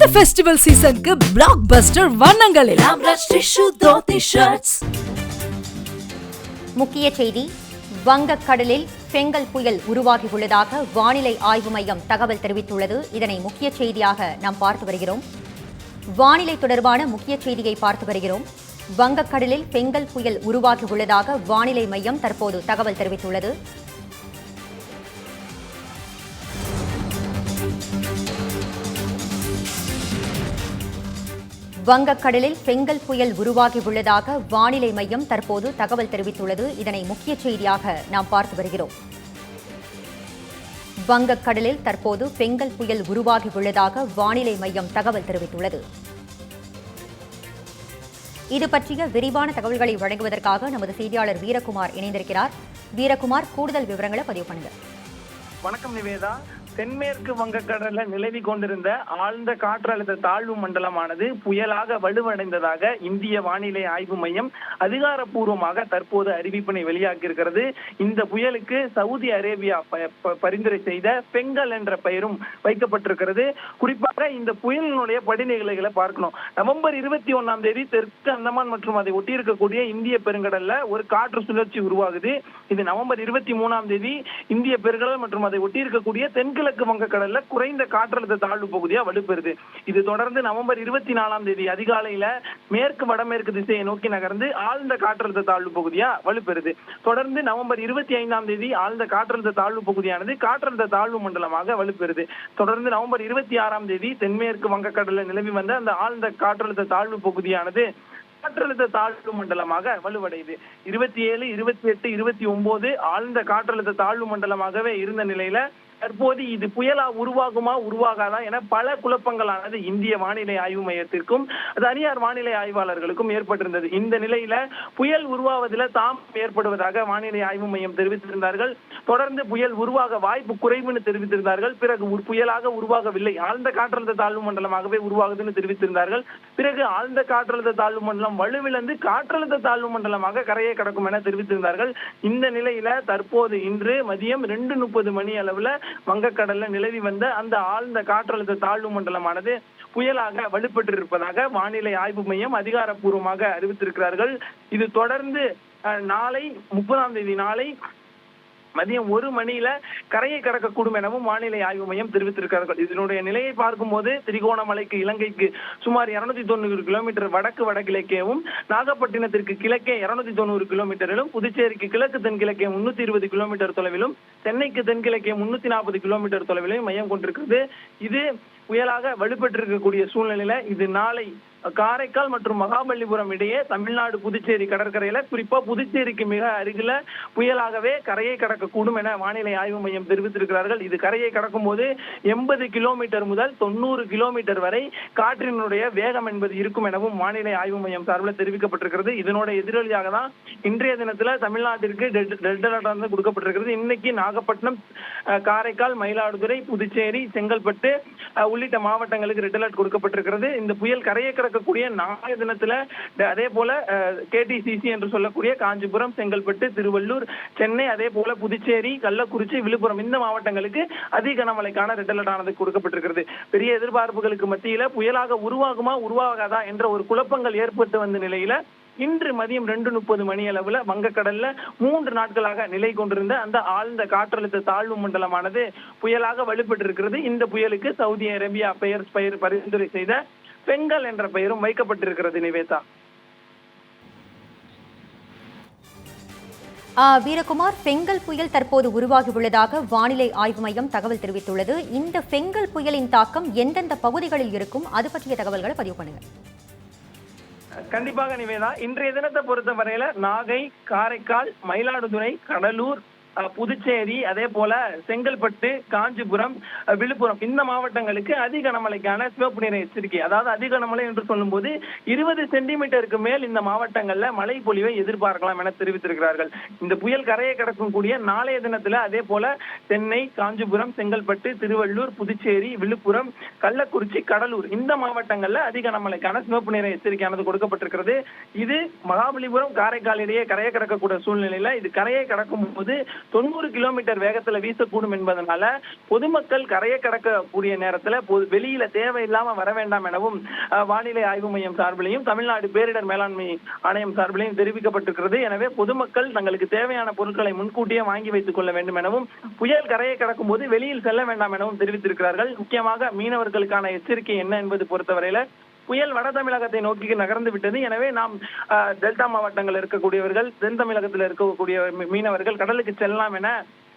இந்த ஃபெஸ்டிவல் சீசனுக்கு பிளாக் பஸ்டர் வண்ணங்களில். முக்கிய செய்தி வங்கக்கடலில் பெங்கல் புயல் உருவாகியுள்ளதாக வானிலை ஆய்வு மையம் தகவல் தெரிவித்துள்ளது. இதனை முக்கிய செய்தியாக நாம் பார்த்து வருகிறோம். வானிலை தொடர்பான முக்கிய செய்தியை பார்த்து வருகிறோம். வங்கக்கடலில் பெங்கல் புயல் உருவாகியுள்ளதாக வானிலை மையம் தற்போது தகவல் தெரிவித்துள்ளது. வங்கக்கடலில் பெங்கல் புயல் உருவாகியுள்ளதாக வானிலை மையம் தற்போது தகவல் தெரிவித்துள்ளது. இதனை முக்கிய செய்தியாக நாம் பார்த்து வருகிறோம். வங்கக்கடலில் தற்போது பெங்கல் புயல் உருவாகியுள்ளதாக வானிலை மையம் தகவல் தெரிவித்துள்ளது. இது பற்றிய விரிவான தகவல்களை வழங்குவதற்காக நமது செய்தியாளர் வீரகுமார் இணைந்திருக்கிறார். வீரகுமார் கூடுதல் விவரங்களை பதிவு பண்ணுங்க வணக்கம் நிவேதா. தென்மேற்கு வங்கக்கடல்ல நிலவி கொண்டிருந்த ஆழ்ந்த காற்றழுத்த தாழ்வு மண்டலமானது புயலாக வலுவடைந்ததாக இந்திய வானிலை ஆய்வு மையம் அதிகாரப்பூர்வமாக தற்போது அறிவிப்பினை வெளியாகியிருக்கிறது இந்த புயலுக்கு சவுதி அரேபியா ப- பரிந்துரை செய்த பெங்கல் என்ற பெயரும் வைக்கப்பட்டிருக்கிறது. குறிப்பாக இந்த புயலினுடைய படிநிலைகளை பார்க்கணும். நவம்பர் இருபத்தி ஒன்னாம் தேதி தெற்கு அந்தமான் மற்றும் அதை ஒட்டி இருக்கக்கூடிய இந்திய பெருங்கடல்ல ஒரு காற்று சுழற்சி உருவாகுது. இது நவம்பர் இருபத்தி மூணாம் தேதி இந்திய பெருங்கடல் மற்றும் அதை ஒட்டி இருக்கக்கூடிய தென்கிழக்கு வங்கக்கடல்ல குறைந்த காற்றழுத்த தாழ்வு பகுதியா வலுப்பெறுது. இது தொடர்ந்து நவம்பர் இருபத்தி நாலாம் தேதி அதிகாலையில மேற்கு வடமேற்கு திசையை நோக்கி நகர்ந்து ஆழ்ந்த காற்றழுத்த தாழ்வு பகுதியா வலுப்பெறுது. தொடர்ந்து நவம்பர் இருபத்தி ஐந்தாம் தேதி ஆழ்ந்த காற்றழுத்த தாழ்வு பகுதியானது காற்றழுத்த தாழ்வு மண்டலமாக வலுப்பெறுது. தொடர்ந்து நவம்பர் இருபத்தி ஆறாம் தேதி தென்மேற்கு வங்கக்கடலில் நிலவி வந்த அந்த ஆழ்ந்த காற்றழுத்த தாழ்வு பகுதியானது காற்றழுத்த தாழ்வு மண்டலமாக வலுவடையுது. இருபத்தி ஏழு இருபத்தி எட்டு இருபத்தி ஒன்பது ஆழ்ந்த காற்றழுத்த தாழ்வு மண்டலமாகவே இருந்த நிலையில தற்போது இது புயலா உருவாகுமா உருவாகாதா என பல குழப்பங்களானது இந்திய வானிலை ஆய்வு மையத்திற்கும் தனியார் வானிலை ஆய்வாளர்களுக்கும் ஏற்பட்டிருந்தது. இந்த நிலையில புயல் உருவாவதில் தாம் ஏற்படுவதாக வானிலை ஆய்வு மையம் தெரிவித்திருந்தார்கள். தொடர்ந்து புயல் உருவாக வாய்ப்பு குறைவுன்னு தெரிவித்திருந்தார்கள். பிறகு புயலாக உருவாகவில்லை. ஆழ்ந்த காற்றழுத்த தாழ்வு மண்டலமாகவே உருவாகுதுன்னு தெரிவித்திருந்தார்கள். பிறகு ஆழ்ந்த காற்றழுத்த தாழ்வு மண்டலம் வலுவிழந்து காற்றழுத்த தாழ்வு மண்டலமாக கரையை கடக்கும் என தெரிவித்திருந்தார்கள். இந்த நிலையில தற்போது இன்று மதியம் ரெண்டு முப்பது மணி அளவுல வங்கக்கடல்ல நிலவி வந்த அந்த ஆழ்ந்த காற்றழுத்த தாழ்வு மண்டலமானது புயலாக வலுப்பெற்றிருப்பதாக வானிலை ஆய்வு மையம் அதிகாரப்பூர்வமாக அறிவித்திருக்கிறார்கள். இது தொடர்ந்து அஹ், நாளை முப்பதாம் தேதி நாளை மதியம் ஒரு மணியில கரையை கடக்கக்கூடும் எனவும் வானிலை ஆய்வு மையம் தெரிவித்திருக்கிறார்கள். இதனுடைய நிலையை பார்க்கும்போது திரிகோணமலைக்கு இலங்கைக்கு சுமார் இருநூத்தி தொண்ணூறு கிலோமீட்டர் வடக்கு வடகிழக்கேவும் நாகப்பட்டினத்திற்கு கிழக்கே இருநூத்தி தொண்ணூறு கிலோமீட்டரிலும் புதுச்சேரிக்கு கிழக்கு தென்கிழக்கே முன்னூத்தி இருபது கிலோமீட்டர் தொலைவிலும் சென்னைக்கு தென்கிழக்கே முன்னூத்தி நாற்பது கிலோமீட்டர் தொலைவிலும் மையம் கொண்டிருக்கிறது. இது புயலாக வலுப்பெற்றிருக்கக்கூடிய சூழ்நிலையில இது நாளை காரைக்கால் மற்றும் மகாபலிபுரம் இடையே தமிழ்நாடு புதுச்சேரி கடற்கரையில குறிப்பா புதுச்சேரிக்கு மிக அருகில புயலாகவே கரையை கடக்கக்கூடும் என வானிலை ஆய்வு மையம் தெரிவித்திருக்கிறார்கள். இது கரையை கடக்கும் போது எண்பது கிலோமீட்டர் முதல் தொண்ணூறு கிலோமீட்டர் வரை காற்றினுடைய வேகம் என்பது இருக்கும் எனவும் வானிலை ஆய்வு மையம் சார்பில் தெரிவிக்கப்பட்டிருக்கிறது. இதனோட எதிரொலியாக தான் இன்றைய தினத்துல தமிழ்நாட்டிற்கு ரெட் அலர்ட் வந்து கொடுக்கப்பட்டிருக்கிறது. இன்னைக்கு நாகப்பட்டினம் காரைக்கால் மயிலாடுதுறை புதுச்சேரி செங்கல்பட்டு உள்ளிட்ட மாவட்டங்களுக்கு ரெட் அலர்ட் கொடுக்கப்பட்டிருக்கிறது. இந்த புயல் கரையை நடக்கக்கூடிய நாளைய தினத்துல அதே போல கேடிசிசி என்று சொல்லக்கூடிய காஞ்சிபுரம் செங்கல்பட்டு திருவள்ளூர் சென்னை அதே போல புதுச்சேரி கள்ளக்குறிச்சி விழுப்புரம் இந்த மாவட்டங்களுக்கு அதிக கனமழைக்கான ரெட் அலர்ட் ஆனது கொடுக்கப்பட்டிருக்கிறது. பெரிய எதிர்பார்ப்புகளுக்கு மத்தியில புயலாக உருவாகுமா உருவாகாதா என்ற ஒரு குழப்பங்கள் ஏற்பட்டு வந்த நிலையில இன்று மதியம் ரெண்டு முப்பது மணி அளவுல வங்கக்கடல்ல மூன்று நாட்களாக நிலை கொண்டிருந்த அந்த ஆழ்ந்த காற்றழுத்த தாழ்வு மண்டலமானது புயலாக வலுப்பெற்றிருக்கிறது இந்த புயலுக்கு சவுதி அரேபியா பெயர் பரிந்துரை செய்த பெங்கல் என்ற பெயரும் வைக்கப்பட்டிருக்கிறது நிவேதா. வீரகுமார் பெங்கல் புயல் தற்போது உருவாகியுள்ளதாக வானிலை ஆய்வு மையம் தகவல் தெரிவித்துள்ளது. இந்த பெங்கல் புயலின் தாக்கம் எந்தெந்த பகுதிகளில் இருக்கும்? அது பற்றிய தகவல்களை பதிவு பண்ணுங்க கண்டிப்பாக நிவேதா இன்றைய தினத்தை பொறுத்த வரையில நாகை காரைக்கால் மயிலாடுதுறை கடலூர் புதுச்சேரி அதே போல செங்கல்பட்டு காஞ்சிபுரம் விழுப்புரம் இந்த மாவட்டங்களுக்கு அதிக கனமழைக்கான சிவப்பு நிற எச்சரிக்கை. அதாவது அதிக கனமழை என்று சொல்லும்போது இருபது சென்டிமீட்டருக்கு மேல் இந்த மாவட்டங்கள்ல மழை பொழிவை எதிர்பார்க்கலாம் என தெரிவித்திருக்கிறார்கள். இந்த புயல் கரையை கடக்கும் கூடிய நாளைய தினத்துல அதே போல சென்னை காஞ்சிபுரம் செங்கல்பட்டு திருவள்ளூர் புதுச்சேரி விழுப்புரம் கள்ளக்குறிச்சி கடலூர் இந்த மாவட்டங்கள்ல அதிக கனமழைக்கான சிவப்பு நிற எச்சரிக்கையானது கொடுக்கப்பட்டிருக்கிறது. இது மகாபலிபுரம் காரைக்கால் இடையே கரையை கடக்கக்கூடிய சூழ்நிலையில இது கரையை கடக்கும் போது தொண்ணூறு கிலோமீட்டர் வேகத்துல வீசக்கூடும் என்பதனால பொதுமக்கள் கரையை கடக்கக்கூடிய நேரத்துல பொது- வெளியில தேவையில்லாம வர வேண்டாம் எனவும் அஹ், வானிலை ஆய்வு மையம் சார்பிலையும் தமிழ்நாடு பேரிடர் மேலாண்மை ஆணையம் சார்பிலையும் தெரிவிக்கப்பட்டிருக்கிறது. எனவே பொதுமக்கள் தங்களுக்கு தேவையான பொருட்களை முன்கூட்டியே வாங்கி வைத்துக் கொள்ள வேண்டும் எனவும் புயல் கரையை கடக்கும் போது வெளியில் செல்ல வேண்டாம் எனவும் தெரிவித்திருக்கிறார்கள். முக்கியமாக மீனவர்களுக்கான எச்சரிக்கை என்ன என்பது பொறுத்தவரையில புயல் வட தமிழகத்தை நோக்கி நகர்ந்து விட்டது. எனவே நாம் டெல்டா மாவட்டங்கள் இருக்கக்கூடியவர்கள் தென் தமிழகத்தில் இருக்கக்கூடிய மீனவர்கள் கடலுக்கு செல்லலாம் என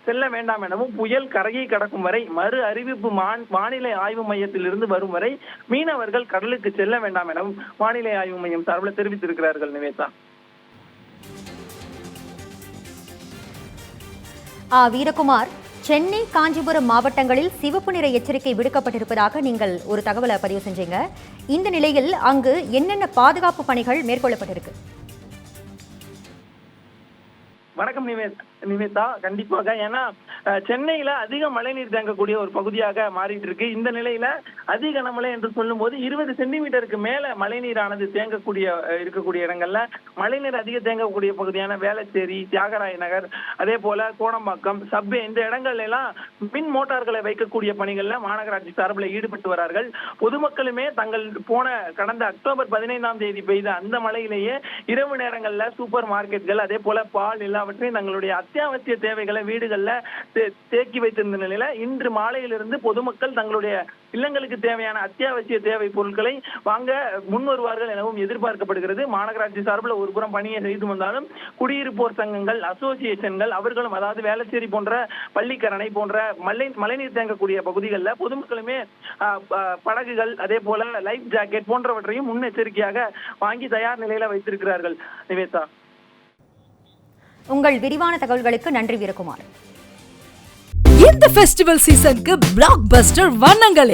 செல்ல வேண்டாம் எனவும் புயல் கரையை கடக்கும் வரை மறு அறிவிப்பு வானிலை ஆய்வு மையத்தில் இருந்து வரும் வரை மீனவர்கள் கடலுக்கு செல்ல வேண்டாம் எனவும் வானிலை ஆய்வு மையம் சார்பில் தெரிவித்திருக்கிறார்கள் நிவேதா. ஆ வீரகுமார் சென்னை காஞ்சிபுரம் மாவட்டங்களில் சிவப்பு நிற எச்சரிக்கை விடுக்கப்பட்டிருப்பதாக நீங்கள் ஒரு தகவலை பதிவு செஞ்சீங்க. இந்த நிலையில் அங்கு என்னென்ன பாதுகாப்பு பணிகள் மேற்கொள்ளப்பட்டிருக்கு? வணக்கம் நிவேதா. நிவேதா கண்டிப்பாக. ஏன்னா சென்னையில அதிக மழைநீர் தேங்கக்கூடிய ஒரு பகுதியாக மாறிட்டு இருக்கு. இந்த நிலையில அதிக கனமழை என்று சொல்லும்போது இருபது சென்டிமீட்டருக்கு மேல மழைநீரானது தேங்கக்கூடிய இருக்கக்கூடிய இடங்கள்ல மழைநீர் அதிக தேங்கக்கூடிய பகுதியான வேளச்சேரி தியாகராய நகர் அதே போல கோடம்பாக்கம் சப்வே இந்த இடங்கள்ல எல்லாம் மின் மோட்டார்களை வைக்கக்கூடிய பணிகள்ல மாநகராட்சி சார்பில் ஈடுபட்டு வரார்கள். பொதுமக்களுமே தங்கள் போன கடந்த அக்டோபர் பதினைந்தாம் தேதி பெய்த அந்த மழையிலேயே இரவு நேரங்கள்ல சூப்பர் மார்க்கெட்கள் அதே போல பால் எல்லாவற்றையும் தங்களுடைய அத்தியாவசிய தேவைகளை வீடுகள்ல தே- தேக்கி வைத்திருந்த நிலையில இன்று மாலையிலிருந்து பொதுமக்கள் தங்களுடைய இல்லங்களுக்கு தேவையான அத்தியாவசிய தேவை பொருட்களை வாங்க முன் வருவார்கள் எனவும் எதிர்பார்க்கப்படுகிறது. மாநகராட்சி சார்பில் ஒரு புறம் பணியை செய்து வந்தாலும் குடியிருப்போர் சங்கங்கள் அசோசியேஷன்கள் அவர்களும் அதாவது வேளச்சேரி போன்ற பள்ளிக்கரணை போன்ற மழை மழைநீர் தேங்கக்கூடிய பகுதிகளில் பொதுமக்களுமே படகுகள் அதே போல லைஃப் ஜாக்கெட் போன்றவற்றையும் முன்னெச்சரிக்கையாக வாங்கி தயார் நிலையில வைத்திருக்கிறார்கள். நிவேதா. உங்கள் விரிவான தகவல்களுக்கு நன்றி வீரகுமார். இந்த ஃபெஸ்டிவல் சீசனுக்கு பிளாக் பஸ்டர் வண்ணங்கள்